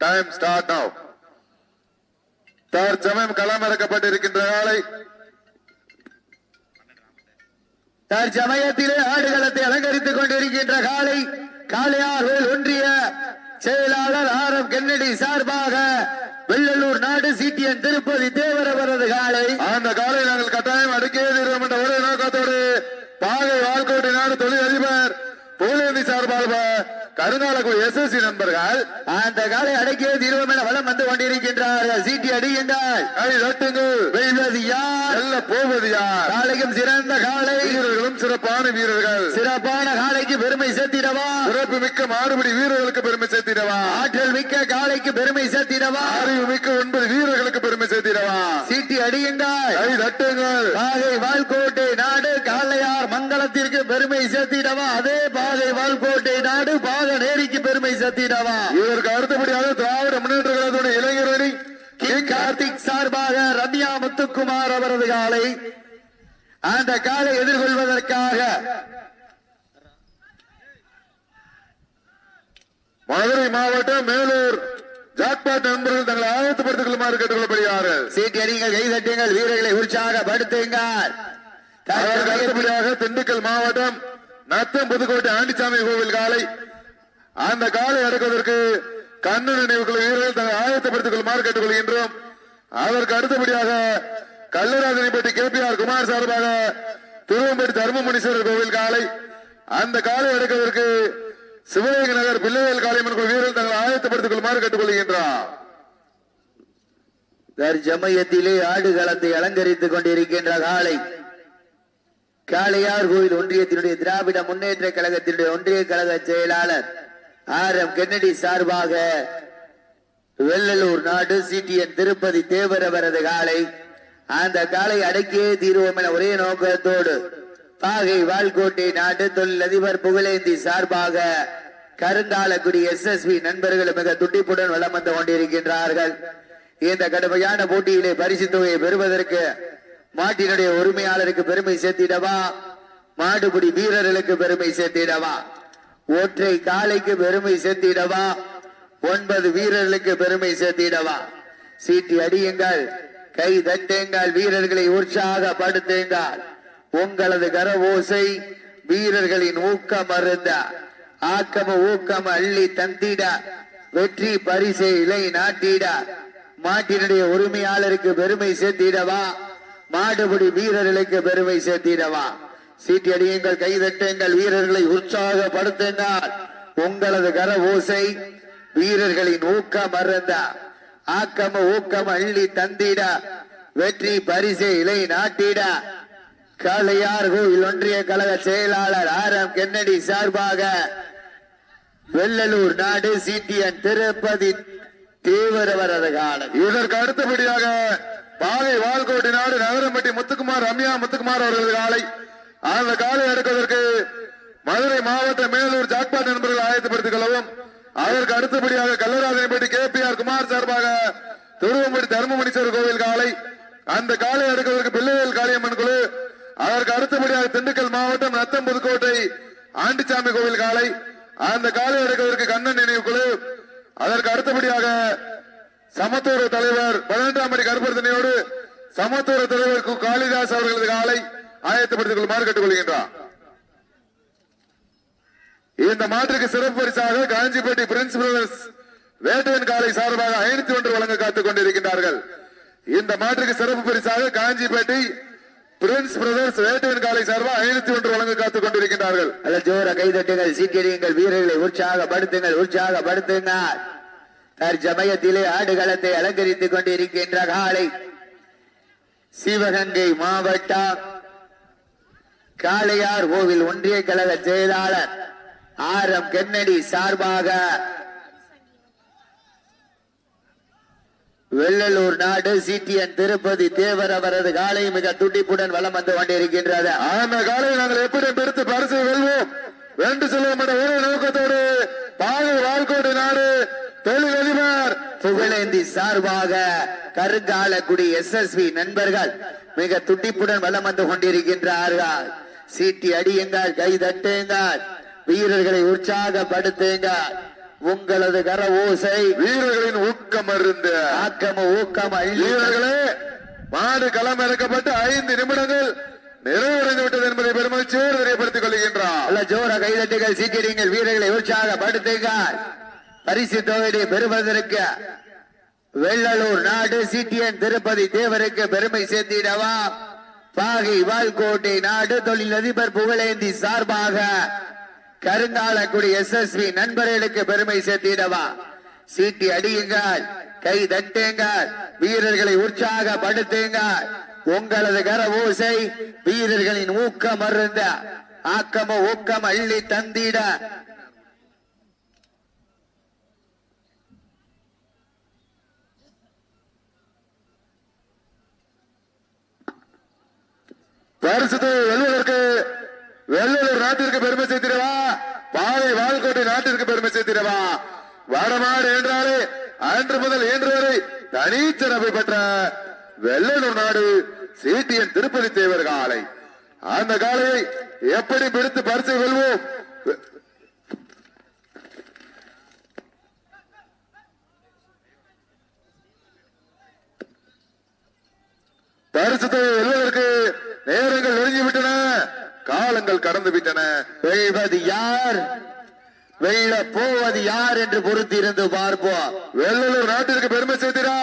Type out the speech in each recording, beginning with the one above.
Time start now தற்சமயம் களமிறக்கப்பட்டிருக்கின்ற நாளை தற்சமயத்திலே ஆடுகளத்தை அலங்கரித்துக் கொண்டிருக்கின்ற காலை காளையார்கள் ஒன்றிய செயலாளர் ஆர் எம் கென்னடி சார்பாக வெள்ளலூர் நாடு சிடிஎன் திருப்பதி தேவரவரது காலை. அந்த காலை நாங்கள் கட்டாயம் அடக்கியே தீர்வோம் என்ற ஒரே நோக்கத்தோடு பாகை வாழ்கோட்டை நாடு தொழில் அதிபர் பூலேந்தி சார்பாக கருங்காலக்குடி எஸ் எஸ் சி நண்பர்கள் அந்த காலை அடக்கிய தீர்வம் என வளம் வந்து கொண்டிருக்கின்றார்கள். சீட்டி அடிக்கின்றார் கை தட்டுங்கள் வெல்வது யார்? வெல்ல போவது யார்? காலையும் சிறந்த காலை. வீரர்களும் சிறப்பான வீரர்கள். சிறப்பான காலைக்கு பெருமை சேர்த்திடவா? சிறப்பு மிக்க மாறுபடி வீரர்களுக்கு பெருமை சேர்த்திடவா? ஆற்றல் மிக்க காலைக்கு பெருமை சேர்த்திடவா? அறிவு மிக்க ஒன்பது வீரர்களுக்கு பெருமை சேர்த்திடவா? சீட்டி அடியுங்கள் கை தட்டுங்கள் பாகை வால்கோட்டை நாடு காளையார் மங்களத்திற்கு பெருமை சேர்த்திடவா? அதே பாகை பாக சேர்த்திடவா இதற்கு அடுத்தபடியாக திராவிட முன்னேற்ற கழகத்துடைய இளைஞரணி கிங் கார்த்திக் சார்பாக ரம்யா முத்துக்குமார் அவரது காலை அந்த காலை எதிர்கொள்வதற்காக மதுரை மாவட்டம் மேலூர் ஜாக்பாட் நண்பர்கள் தங்களை ஆயத்தப்படுத்திக் கொள்ளுமாறு கேட்டுக்கொள்ளப்படுகிறார்கள் சீட்டி அடிங்கள் கைதட்டுங்கள் வீரர்களை உற்சாகப்படுத்துங்கள் அடுத்தபடியாக திண்டுக்கல் மாவட்டம் நத்தம் புதுக்கோட்டை ஆண்டிச்சாமி கோவில் காலை அந்த காலை அடக்குவதற்கு கண்ணு நினைவுகள் வீரர்கள் தங்கள் ஆயத்தப்படுத்திக் கொள்ளுமாறு கேட்டுக்கொள்கின்றோம். அதற்கு அடுத்தபடியாக Kallarajanipatti K P R Kumar சார்பாக திருவம்பேட்டி தர்மமுனீஸ்வரர் கோவில் காலை. அந்த காலை அடக்குவதற்கு சிவகங்கை நகர் பிள்ளைவேல் காளியம்மன் கோவில் வீரர்கள் தங்கள் ஆயத்தப்படுத்திக் கொள்ளுமாறு கேட்டுக்கொள்கின்றார் தற்சமயத்திலே ஆடுகளத்தை அலங்கரித்துக் கொண்டிருக்கின்ற காலை. காளையார் கோயில் ஒன்றியத்தினுடைய திராவிட முன்னேற்ற கழகத்தினுடைய ஒன்றிய கழக செயலாளர் ஆர் எம் கென்னடி சார்பாக வெள்ளலூர் நாடு சிடிஎன் திருப்பதி தேவரவரது காலை. அந்த காலை அடக்கியே தீர்வோம் என ஒரே நோக்கத்தோடு பாகை வால்கோட்டை நாட்டு தொழிலதிபர் புகழேந்தி சார்பாக கருங்காலக்குடி எஸ்எஸ்பி நண்பர்கள் மிக துடிப்புடன் வளம் வந்து கொண்டிருக்கின்றார்கள். இந்த கடுமையான போட்டியிலே பரிசு தொகையை பெறுவதற்கு மாட்டினுடைய உரிமையாளருக்கு பெருமை சேர்த்திடவா? மாடுபிடி வீரர்களுக்கு பெருமை சேர்த்திடவா? ஒற்றை காலைக்கு பெருமை சேர்த்திடவா? ஒன்பது வீரர்களுக்கு பெருமை சேர்த்திடவா? சீட்டி அடியுங்கள் கை தட்டுங்கள் வீரர்களை உற்சாகப்படுத்துங்கள். உங்களது கர ஓசை வீரர்களின் ஊக்கம் அருந்த ஆக்கம ஊக்கம் அள்ளி தந்திட வெற்றி பரிசை இலை நாட்டிட. மாட்டினுடைய உரிமையாளருக்கு பெருமை சேர்த்திடவா? மாடுபிடி வீரர்களுக்கு பெருமை சேர்த்திடவா? சீட்டியடியுங்கள் கைதட்டுங்கள் வீரர்களை உற்சாகப்படுத்துங்கள். உங்களது கர ஓசை வீரர்களின் ஊக்கம் அருந்த ஆக்கம ஊக்கம் அள்ளி தந்திட வெற்றி பரிசை இலை நாட்டிட. காளையார் கோவில் ஒன்றிய கழக செயலாளர் ஆர் எம் கென்னடி சார்பாக வெள்ளலூர் நாடு சிடிஎன் திருப்பதி தீவிரவரது காலம் இதற்கு அடுத்தபடியாக பாலை வால்கோட்டை நாடு நகரம்பட்டி முத்துக்குமார் ரம்யா முத்துக்குமார் அவர்களது காலை. அந்த காலை எடுப்பதற்கு மதுரை மாவட்ட மேலூர் ஜாக்பாட் நண்பர்கள் ஆயத்தப்படுத்திக் கொள்ளவும் அதற்கு அடுத்தபடியாக Kallarajanaipatti K P R Kumar சார்பாக திருவம்பட்டி தர்மமணீஸ்வரர் கோவில் காலை அந்த காலை எடுப்பதற்கு பிள்ளைவேல் காளியம்மன் குழு அதற்கு அடுத்தபடியாக திண்டுக்கல் மாவட்டம் நத்தம் புதுக்கோட்டை ஆண்டிச்சாமி கோவில் காலை அந்த காலை எடுப்பதற்கு கண்ணன் நினைவு குழு அதற்கு அடுத்தபடியாக சமத்துவ தலைவர் பதினெட்டாம் படி கருப்பர்த்தனையோடு சமத்துவ தலைவர் காளிதாஸ் அவர்களது காலை ஆயத்தப்படுத்திக் கொள்ளுமாறு கேட்டுக்கொள்கின்றார் இந்த மாற்றுக்கு சிறப்பு பரிசாக காஞ்சிப்பட்டி பிரின்ஸ் பிரதர்ஸ் வேட்டையன் காலை சார்பாக ஐநூத்தி ஒன்று வழங்க காத்துக் கொண்டிருக்கின்றார்கள். இந்த மாற்றுக்கு சிறப்பு பரிசாக காஞ்சிப்பேட்டை பிரின்ஸ் பிரதர்ஸ் வேட்டையன் காலை சார்பாக ஐநூத்தி ஒன்று வழங்க காத்துக் கொண்டிருக்கின்றார்கள். அல்ல ஜோர கைதட்டுங்கள் சீக்கிரியுங்கள் வீரர்களை உற்சாகப்படுத்துங்கள் உற்சாகப்படுத்துங்கள். தற்சமயத்திலே ஆடுகளத்தை அலங்கரித்துக் கொண்டிருக்கின்ற காலை. சிவகங்கை மாவட்டம் காளையார் கோவில் ஒன்றிய கழக செயலாளர் ஆர் எம் கென்னடி சார்பாக வெள்ளலூர் நாடு சிடிஎன் திருப்பதி தேவர் அவரது காலை மிக துடிப்புடன் வலம் வந்து கொண்டிருக்கின்றது. அந்த காலையை நாங்கள் எப்படி பெருத்து பரிசு வெல்வோம். வென்று செல்வோம் என்ற ஒரே நோக்கத்தோடு பாலை வாழ்கோடு நாடு தொழிலதிபர் புகழேந்தி சார்பாக கருங்காலக்குடி எஸ்எஸ்வி நண்பர்கள் மிக துடிப்புடன் வலம் வந்து கொண்டிருக்கின்றார்கள். சீட்டி அடியுங்கள் கை தட்டுங்கள் வீரர்களை உற்சாகப்படுத்துங்கள். உங்களது கர ஓசை வீரர்களின் ஊக்கம் அருந்த. ஆக்கம ஊக்கம் வீரர்களே மாடு களம் இறக்கப்பட்டு ஐந்து நிமிடங்கள் நிறைவடைந்து விட்டது என்பதை பெருமகிழ்ச்சியோடு தெரியப்படுத்திக் கொள்கின்றார். ஜோர கைதட்டுகள் சீக்கிரங்கள் வீரர்களை உற்சாகப்படுத்துங்கள். பரிசு தொகையை பெறுவதற்கு வெள்ளலூர் நாடு சிட்டியன் திருப்பதி தேவருக்கு பெருமை சேர்த்திடவா? பாகை வால்கோட்டை நாடு தொழிலதிபர் புகழேந்தி சார்பாக கருங்காலக்குடி எஸ்எஸ்வி நண்பர்களுக்கு பெருமை சேர்த்திடவா? சீட்டி அடியுங்கள் கை தட்டுங்கள் வீரர்களை உற்சாகப்படுத்துங்கள். உங்களது கர ஓசை வீரர்களின் ஊக்கம் அருந்த ஆக்கம ஊக்கம் அள்ளி தந்திட. பரிசுத்தை வெல்வதற்கு வெள்ளலூர் நாட்டிற்கு பெருமை சேர்த்திடவா? பாவை வாழ்கோட்டை நாட்டிற்கு பெருமை சேர்த்திடவா? வடமாடு என்றாலே அன்று முதல் இன்று வரை தனிச்சிறப்பை பெற்ற வெள்ளலூர் நாடு சிடிஎன் திருப்பதி தேவர் காலை. அந்த காலையை எப்படி பிடித்து பரிசை வெல்வோம் பரிசு நேரங்கள் நெருங்கி விட்டன காலங்கள் கடந்து விட்டன. வெல்வது யார்? வெல்ல போவது யார் என்று பொருத்தி இருந்து பார்ப்போம். வெள்ளலூர் நாட்டிற்கு பெருமை சேர்த்திரா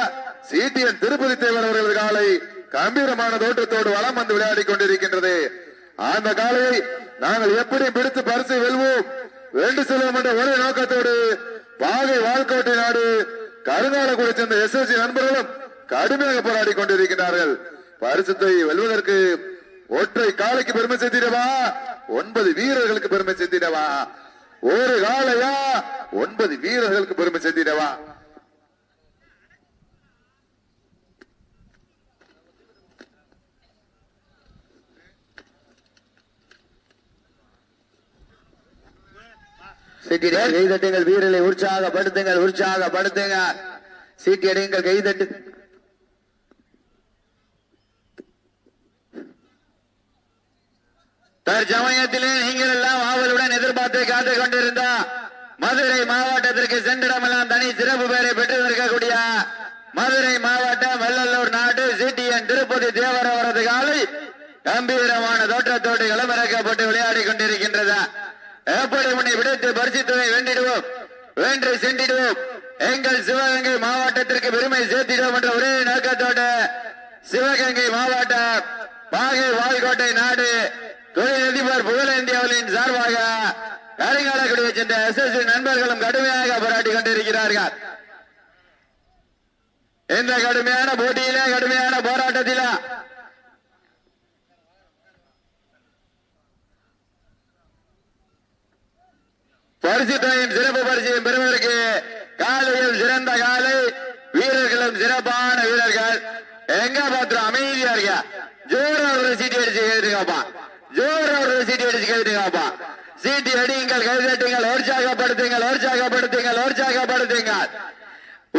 சிடிஎன் திருப்பதி தேவர் அவர்கள் காலை கம்பீரமான தோற்றத்தோடு வளம் வந்து விளையாடி கொண்டிருக்கின்றது. அந்த காலையை நாங்கள் எப்படி பிடித்து பரிசு வெல்வோம். வென்று செல்வோம் என்ற ஒரே நோக்கத்தோடு பாகை வாழ்க்கோட்டை நாடு கருங்காலக்குடி சேர்ந்த எஸ்எஸ்சி நண்பர்களும் கடுமையாக போராடி கொண்டிருக்கிறார்கள் பரிசுத்தை வெல்வதற்கு ஒற்றை காலைக்கு பெருமை சேர்த்திடவா? ஒன்பது வீரர்களுக்கு பெருமை சேர்த்திடவா? ஒரு காலையா ஒன்பது வீரர்களுக்கு பெருமை சேர்த்திடவா? சீட்டியடிங்கள் கைதட்டுங்கள் வீரர்களை உற்சாகப்படுத்துங்கள் உற்சாகப்படுத்துங்க சீட்டி அடியுங்கள் கைதட்டு தற்சமயத்திலே நீங்கள் எல்லாம் ஆவலுடன் எதிர்பார்த்து காத்து கொண்டிருந்த மதுரை மாவட்டத்திற்கு சென்றிடமெல்லாம் தனி சிறப்பு பெயரை பெற்று இருக்கக்கூடிய மதுரை மாவட்டம் வெள்ளலூர் நாடு சிடிஎன் திருப்பதி தேவர் அவரது காலை கம்பீரமான தோற்றத்தோடு களமிறக்கப்பட்டு விளையாடி கொண்டிருக்கின்றது எப்படி உன்னை விடுத்து பரிசித்துவை வேண்டிடுவோம் வேண்டு சென்றிடுவோம் எங்கள் சிவகங்கை மாவட்டத்திற்கு பெருமை சேர்த்திடுவோம் என்ற ஒரே நோக்கத்தோடு சிவகங்கை மாவட்டம் பாகை வாய்கோட்டை நாடு தொழிலதிபர் புகழேந்தி அவர்களின் சார்பாக காரைக்காலக்குடியை சென்ற எஸ்எஸ்சி நண்பர்களும் கடுமையாக போராடி கொண்டிருக்கிறார்கள். இந்த கடுமையான போட்டியிலே கடுமையான போராட்டத்தில பரிசுத்தையும் சிறப்பு பரிசையும் பெறுவதற்கு காலையில் சிறந்த காலை வீரர்களும் சிறப்பான வீரர்கள். எங்க பாத்திரம் அமைதியா இருக்க ஜோரா ஒரு சீட்டி அடிச்சு கேட்டுங்கப்பா ஜோரா ஒரு சீட்டி அடிச்சு கேட்டுங்கப்பா சீட்டி அடியுங்கள் கைதட்டுங்கள் உற்சாகப்படுத்துங்கள் உற்சாகப்படுத்துங்கள் உற்சாகப்படுத்துங்கள்.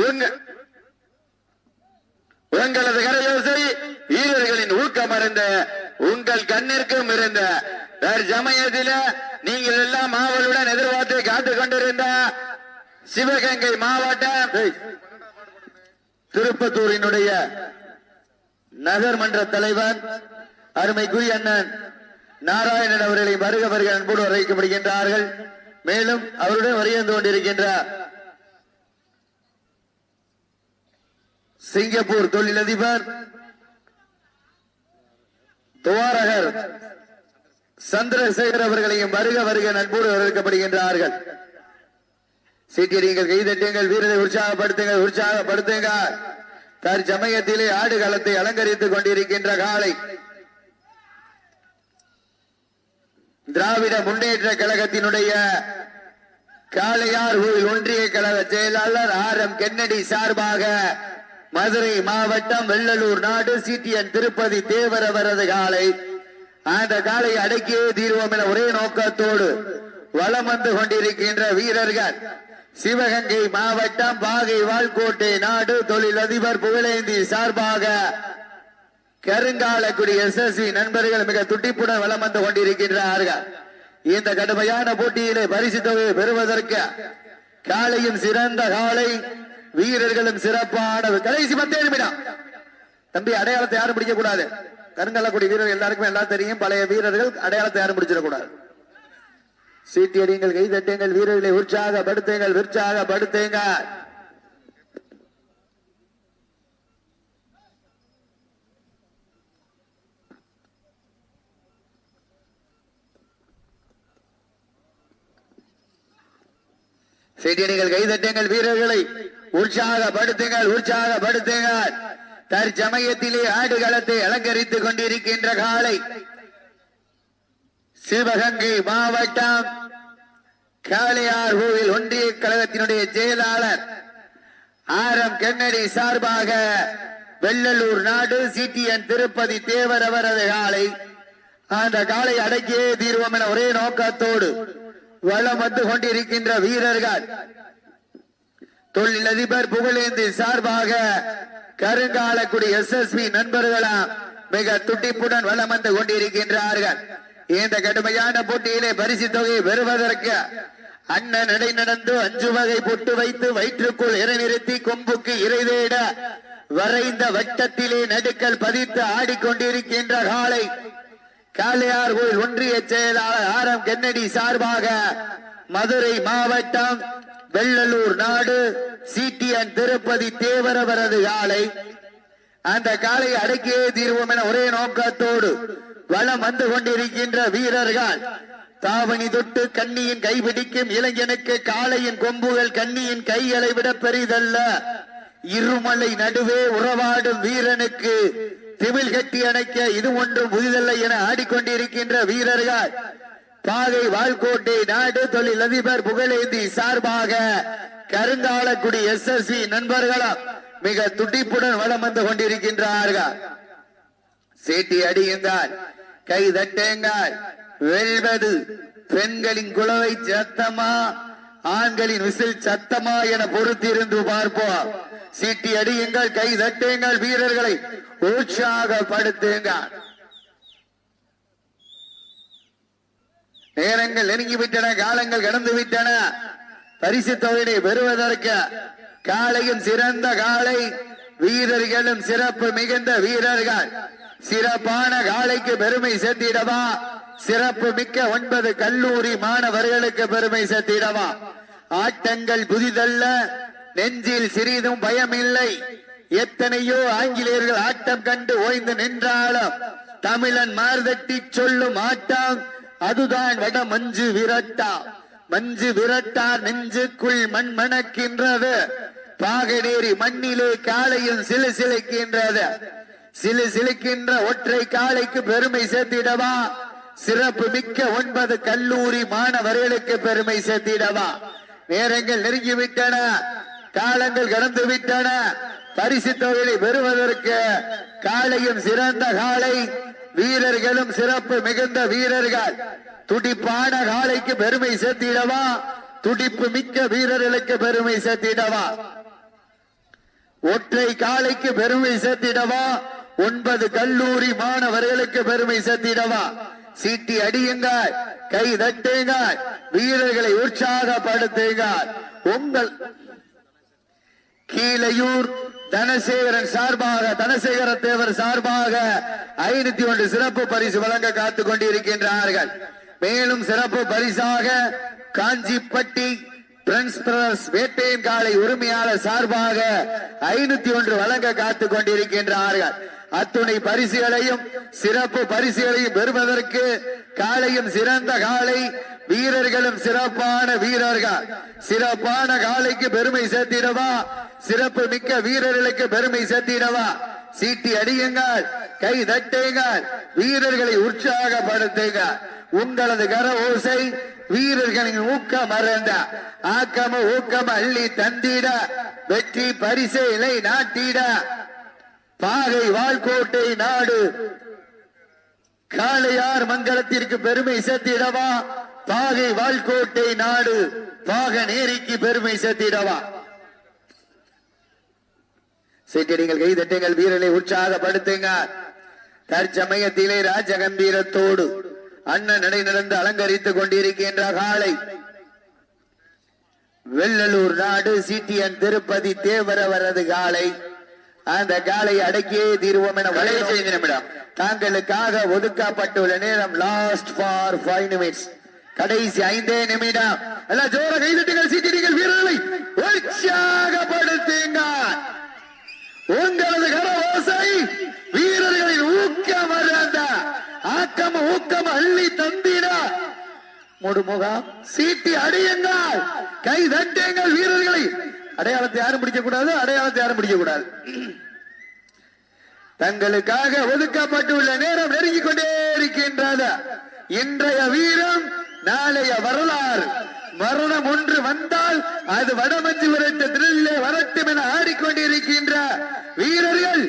உங்க உங்களது கரையோசை வீரர்களின் ஊக்கம் இருந்த உங்கள் கண்ணிற்கும் இருந்த. சமயத்தில நீங்கள் எல்லாம் ஆவலுடன் எதிர்பார்த்து காத்துக் கொண்டிருந்த சிவகங்கை மாவட்டம் திருப்பத்தூரினுடைய நகர்மன்ற தலைவர் அருமைக்குரிய அண்ணன் நாராயணன் அவர்களை வருக வருக அன்போடு வரவேற்கப்படுகின்றார்கள். மேலும் அவருடன் வரையந்து கொண்டிருக்கின்ற சிங்கப்பூர் தொழிலதிபர் துவாரகர் சந்திரசேகர் அவர்களையும் வருக வருக நண்போடு வரவேற்கப்படுகின்றார்கள். நீங்கள் கைதட்டுங்கள் வீரரை உற்சாகப்படுத்துங்கள் உற்சாகப்படுத்துங்க தற்சமயத்திலே ஆடு காலத்தை அலங்கரித்துக் கொண்டிருக்கின்ற காலை திராவிட முன்னேற்ற கழகத்தினுடைய காளையார் கோயில் ஒன்றிய கழக செயலாளர் ஆர் எம் கென்னடி சார்பாக மதுரை மாவட்டம் வெள்ளலூர் நாடு சிடிஎன் திருப்பதி தேவர் அவரது காலை அந்த காலை அடக்கியே தீர்வோம் என ஒரே நோக்கத்தோடு வலம் வந்து கொண்டிருக்கின்ற வீரர்கள். சிவகங்கை மாவட்டம் பாகை வால்கோட்டை நாடு தொழிலதிபர் புகழேந்தி சார்பாக கருங்காலக்குடி எஸ்எஸ்சி நண்பர்கள் மிக துடிப்புடன் வளம் வந்து கொண்டிருக்கின்றார்கள். இந்த கடுமையான போட்டியிலே பரிசு தொகையை பெறுவதற்கு காலையும் சிறந்த காளை வீரர்களும் சிறப்பான கடைசி பத்தே நிமிடம். தம்பி அடையாளத்தை யாரும் பிடிக்க கூடாது கருங்கல்லக்கூடிய வீரர்கள் எல்லாருக்குமே எல்லாம் தெரியும். பழைய வீரர்கள் அடையாளத்தை யாரும் பிடிச்சிடக்கூடாது. சீட்டி அடியுங்கள் வீரர்களை உற்சாக வீரர்களை உற்சாகப்படுத்துங்கள் உற்சாகப்படுத்துங்க செய்தியடிகள் கைதட்டுங்கள் வீரர்களை. உற்சாகப்படுத்துங்கள் உற்சாகப்படுத்துங்கள். தற்சமயத்திலே ஆடுகளத்தை அலங்கரித்துக் கொண்டிருக்கின்ற காலை. சிவகங்கை மாவட்டம் காளையார் கோவில் ஒன்றிய கழகத்தினுடைய செயலாளர் ஆர் எம் கென்னடி சார்பாக வெள்ளலூர் நாடு சிடிஎன் திருப்பதி தேவர் அவரது காலை. அந்த காலை அடக்கியே தீர்வோம் என ஒரே நோக்கத்தோடு வளம் வந்து கொண்டிருக்கின்ற வீரர்கள். தொழிலதிபர் புகழேந்தி சார்பாக கருங்காலக்குடி எஸ் எஸ் பி நண்பர்களாம் மிக துடிப்புடன் வளம் வந்து கொண்டிருக்கின்றார்கள். இந்த கடுமையான போட்டியிலே பரிசு தொகையை பெறுவதற்கு அண்ணன் நடை நடந்து அஞ்சு வகை பொட்டு வைத்து வயிற்றுக்குள் இறைநிறுத்தி கொம்புக்கு இறைதேட வரைந்த வட்டத்திலே நடுக்கல் பதித்து ஆடிக்கொண்டிருக்கின்ற காலை காளையார் கோயில் ஒன்றிய செயலாளர் ஆர் எம் கென்னடி சார்பாக மதுரை மாவட்டம் வெள்ளலூர் நாடு சிடிஎன் திருப்பதி தேவரவரது காலை அந்த காலை அடக்கியே தீர்வோம் என ஒரே நோக்கத்தோடு வளம் வந்து கொண்டிருக்கின்ற வீரர்கள். தாவணி தொட்டு கண்ணியின் கைபிடிக்கும் இளைஞனுக்கு காளையின் கொம்புகள் கண்ணியின் கைகளை விட பெரிதல்ல. இருமலை நடுவே உறவாடும் வீரனுக்கு திமிழ் கட்டி அணைக்க இது ஒன்றும் புதிதல்ல என ஆடிக்கொண்டிருக்கின்ற வீரர்கள். பாகை வால்கோட்டை நாடு தொழில் அதிபர் புகழேந்தி சார்பாக கருங்காலக்குடி எஸ் எஸ் சி நண்பர்களும் மிக துடிப்புடன் வளம் வந்து கொண்டிருக்கின்றார்கள். சீட்டி அடியுங்கள் கை தட்டுங்கள் வெல்வது. பெண்களின் குழவை சத்தமா ஆண்களின் விசில் சத்தமா என பொறுத்திருந்து பார்ப்போம். சீட்டி அடியுங்கள் கை தட்டுங்கள் வீரர்களை உற்சாகப்படுத்துங்கள் நேரங்கள் நெருங்கி விட்டன காலங்கள் கடந்து விட்டன பரிசு தொகையை பெறுவதற்கு காலையும் சிறந்த காலை வீரர்களும் சிறப்பு மிகுந்த வீரர்கள். சிறப்பான காலைக்கு பெருமை சேர்த்திடவா? சிறப்பு மிக்க ஒன்பது கல்லூரி மாணவர்களுக்கு பெருமை சேர்த்திடவா? ஆட்டங்கள் புதிதல்ல நெஞ்சில் சிறிதும் பயமில்லை. எத்தனையோ ஆங்கிலேயர்கள் ஆட்டம் கண்டு ஓய்ந்து நின்றாலும் தமிழன் மார்தட்டி சொல்லும் ஆட்டம் அதுதான் வட மஞ்சு விரட்டா. மஞ்சு விரட்டார் நெஞ்சுக்குள் மண் மணக்கின்றது. பாகநேரி மண்ணிலே காலையும் சிலு சிலுக்கின்றது. சிலு சிலுக்கின்ற ஒற்றை காலைக்கு பெருமை சேர்த்திடவா? சிறப்பு மிக்க ஒன்பது கல்லூரி மாணவர்களுக்கு பெருமை சேர்த்திடவா? நேரங்கள் நெருங்கிவிட்டன. காலங்கள் கடந்து விட்டன. பரிசு தொகையை பெறுவதற்கு காலையும் சிறந்த காலை வீரர்களும் சிறப்பு மிகுந்த வீரர்கள். துடிப்பான காலைக்கு பெருமை சேர்த்திடவா? துடிப்பு மிக்க வீரர்களுக்கு பெருமை சேர்த்திடவா? ஒற்றை காலைக்கு பெருமை சேர்த்திடவா? ஒன்பது கல்லூரி மாணவர்களுக்கு பெருமை சேர்த்திடவா? சீட்டி அடியுங்கள் கை தட்டுங்கள் வீரர்களை உற்சாகப்படுத்துங்கள். உங்கள் கீழையூர் தனசேகரன் சார்பாக தனசேகர தேவர் சார்பாக ஐநூத்தி ஒன்று சிறப்பு பரிசு வழங்க காத்துக் கொண்டிருக்கின்றார்கள். மேலும் சிறப்பு பரிசாக காஞ்சிப்பட்டி பிரின்ஸ் பிரதர்ஸ் வேட்டையின் காலை உரிமையாளர் சார்பாக ஐநூத்தி ஒன்று வழங்க காத்துக் கொண்டிருக்கின்றார்கள். அத்துணை பரிசுகளையும் சிறப்பு பரிசுகளையும் பெறுவதற்கு காலையும் சிறந்த காலை வீரர்களும் சிறப்பான வீரர்கள். சிறப்பான காலைக்கு பெருமை சேர்த்திடவா? சிறப்பு மிக்க வீரர்களுக்கு பெருமை சேர்த்திடவா? சீட்டி அடியுங்கள் கை தட்டுங்கள் வீரர்களை உற்சாகப்படுத்துங்க. உங்களது கர ஓசை வீரர்களின் ஊக்கம் அறந்த ஆக்கம ஊக்கம் அள்ளி தந்திட வெற்றி பரிசு இலை நாட்டிட. பாகை வாழ்கோட்டை நாடு காளையார் மங்கலத்திற்கு பெருமை சேர்த்திடவா? பாகை வாழ்கோட்டை நாடு பாக நேரிக்கு பெருமை சேர்த்திடவா? சீட்டடிங்கள் கை தட்டுங்கள் வீரரை உற்சாகப்படுத்துங்க. தற்சமயத்திலே ராஜகம்பீரத்தோடு அண்ணன் நடை நடந்து அலங்கரித்துக் கொண்டிருக்கின்ற காலை. வெள்ளலூர் நாடு சிட்டியன் திருப்பதி தேவரவரது காலை. அந்த காலை அடக்கியே தீர்வோம் என கடைசி ஐந்து நிமிடம். தாங்களுக்காக ஒதுக்கப்பட்டுள்ள நேரம் லாஸ்ட் ஃபார் ஃபைவ் நிமிட்ஸ் கடைசி ஐந்தே நிமிடம். எல்லாம் ஜோர கைதட்டுங்கள் சீட்டிகள் வீரர்களை உற்சாகப்படுத்துங்க. உங்களது கரவோசை வீரர்களின் ஊக்கம் அந்த ஆக்கம் ஊக்கம் அள்ளி தந்திட. முடுமுகம் சீட்டி அடியுங்கள். கை தட்டுங்கள் வீரர்களை. அடையாளத்தை யாரும் பிடிக்க கூடாது அடையாளத்தை யாரும் பிடிக்க கூடாது தங்களுக்காக ஒதுக்கப்பட்டுள்ள நேரம் நெருங்கிக் கொண்டே இருக்கின்றது. இன்றைய வீரம் நாளைய வரலாறு. மரணம் ஒன்று வந்தால் அது வடமஞ்சு விரட்டு திருளிலே வரட்டும் என ஆடிக்கொண்டிருக்கின்ற வீரர்கள்.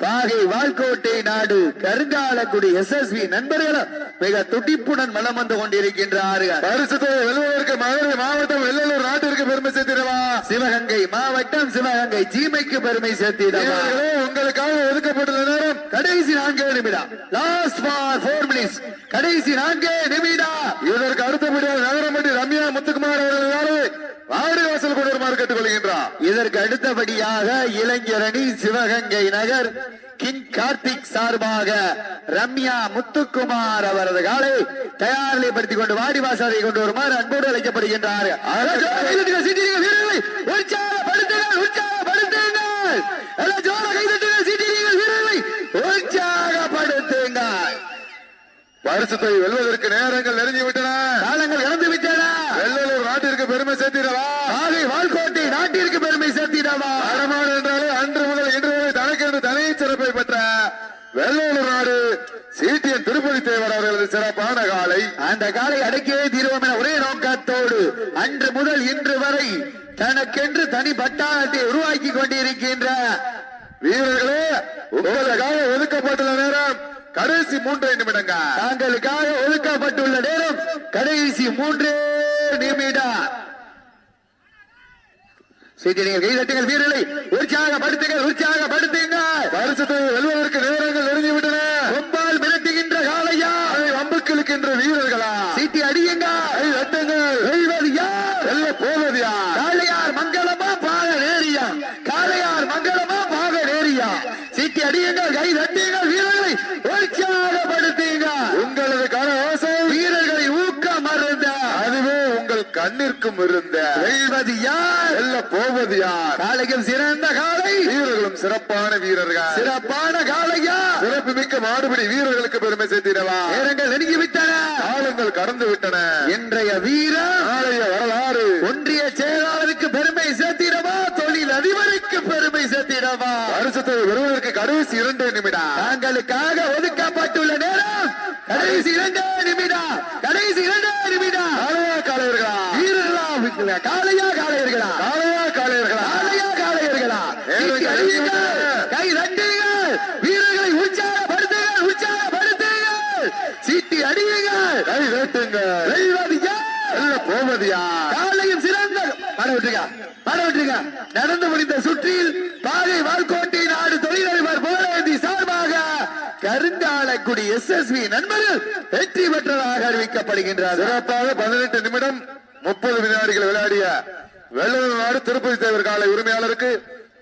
பாகை வால்கோட்டை நாடு கருங்காலக்குடி எஸ்எஸ்வி நண்பர்களும் மிக துடிப்புடன் மலம் வந்து கொண்டிருக்கின்றார்கள். பரிசுத்தை வெல்வதற்கு மதுரை மாவட்டம் வெள்ளலூர் நாட்டிற்கு பெருமை சேர்த்திடவா? சிவகங்கை மாவட்டம் சிவகங்கை ஜீமைக்கு பெருமை சேர்த்திடவா? உங்களுக்காக ஒதுக்கப்பட்டுள்ள நேரம் கடைசி நான்கே நிமிடம். லாஸ்ட் ஃபார் ஃபோர் மினிட்ஸ் கடைசி நான்கே நிமிடம். இதற்கு அடுத்தபடியாக நகரம்பட்டி ரம்யா முத்துக்குமார் அவர்களாலே வாடி வாசல் கேட்டுக்கொள்கின்றார். இதற்கு அடுத்தபடியாக இளைஞரணி சிவகங்கை நகர் கிங் கார்த்திக் சார்பாக ரம்யா முத்துக்குமார் அவரது காலை தயாரிலைப்படுத்திக் கொண்டு வாடிவாசலை கொண்டு வருமாறு அன்போடு அழைக்கப்படுகின்றார் உற்சாகப்படுத்துங்கள் உற்சாகப்படுத்துங்கள் எல்லாம் ஜோர கைதட்டுங்கள் சீட்டிகள் வீரர்களை உற்சாகப்படுத்துங்கள் பரிசுத்தை வெல்வதற்கு நேரங்கள் நெருங்கி விட்டன காலங்கள் இழந்து விட்டன. வெள்ளலூர் நாட்டிற்கு பெருமை சேர்த்திடவா? ஆகை வால்கோட்டை நாட்டிற்கு பெருமை சேர்த்திடவா? அடமாடு என்றாலே அன்று முதல் இன்று வரை தனக்கென்று தனி சிறப்பை பெற்ற வெள்ளலூர் நாடு சீட்டியன் திருப்பதி தேவர் அவர்களது சிறப்பான காலை. அந்த காலை அடக்கியே தீர்வோம் என ஒரே நோக்கத்தோடு அன்று முதல் இன்று வரை தனக்கென்று தனி பட்டாளத்தை உருவாக்கி கொண்டிருக்கின்ற வீரர்களே உங்களுக்காக ஒதுக்கப்பட்டுள்ள நேரம் கடைசி மூன்றரை நிமிடங்கள். தாங்களுக்காக ஒதுக்கப்பட்டுள்ள நேரம் கடைசி மூன்று நிமிடம். சீட்டியர்கள் கைதட்டுங்கள் வீரர்களை. உற்சாகப்படுத்துங்கள் உற்சாகப்படுத்துங்கள். பரிசுத்தை வெல்வதற்கு நேரங்கள் நெருங்கி விட்டன கொம்பால் மிரட்டுகின்ற காலையா அதை வம்புக்கு இழுக்கின்ற வீரர்களா சீட்டி அடியுங்கள் கை தட்டுங்கள் வெல்வது யார் வெல்ல போவது யார் காளையார் மங்களமா பாக நேரியா காளையார் மங்களமா பாக நேரியா சீட்டி அடியுங்கள் கை தட்டுங்கள் வீரர்களை உற்சாகப்படுத்துங்க உங்களது கரவாசம் வீரர்களை ஊக்கம் மருந்த அதுவே உங்கள் கண்ணிற்கும் இருந்த. வெல்வது யார்? வெல்ல போவது யார்? காளையும் சிறந்த காளை. வீரர்களும் சிறப்பான வீரர்கள். சிறப்பான காளையா? சிறப்பு மிக்க மாடுபிடி வீரர்களுக்கு பெருமை சேர்த்திடவா? நேரங்கள் நெருங்கி விட்டன. காலங்கள் கடந்து விட்டன. இன்றைய வீரம் நாளைய வரலாறு. ஒன்றிய செயலாளருக்கு பெருமை சேர்த்திடவா? தொழில் அதிபருக்கு பெருமை சேர்த்திடவா? வருஷத்தை வருவதற்கு கடைசி இரண்டு நிமிடம். தாங்களுக்காக ஒதுக்கப்பட்டுள்ள நேரம் கடைசி இரண்டு நிமிடம். கடைசி இரண்டு நிமிடம். காளையா காளையர்களா காளையா காளையர்களா காளையா காளையர்களா சீட்டி அடியுங்கள், கை தட்டுங்கள். வீரர்களை உற்சாகப்படுத்துங்கள். உற்சாகப்படுத்துங்கள். சீட்டி அடியுங்கள் கை காலையும் சிறந்த பாட விட்டுருங்க. பாட விட்டுருங்க. நடந்து முடிந்த சுற்றில் பாதை வால்கோட்டை நாடு தொழிலதிபர் போராதி சார்பாக கருங்காலக்குடி எஸ்எஸ்வி நண்பர்கள் வெற்றி பெற்றதாக அறிவிக்கப்படுகின்றார் சிறப்பாக பதினெட்டு நிமிடம் முப்பது வினாடிகள் விளையாடிய வெள்ளநாடு திருப்பதி தேவர் காலை உரிமையாளருக்கு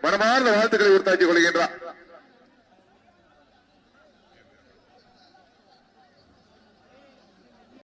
மனமார்ந்த வாழ்த்துக்களை உறுத்தாக்கிக் கொள்கின்றார்.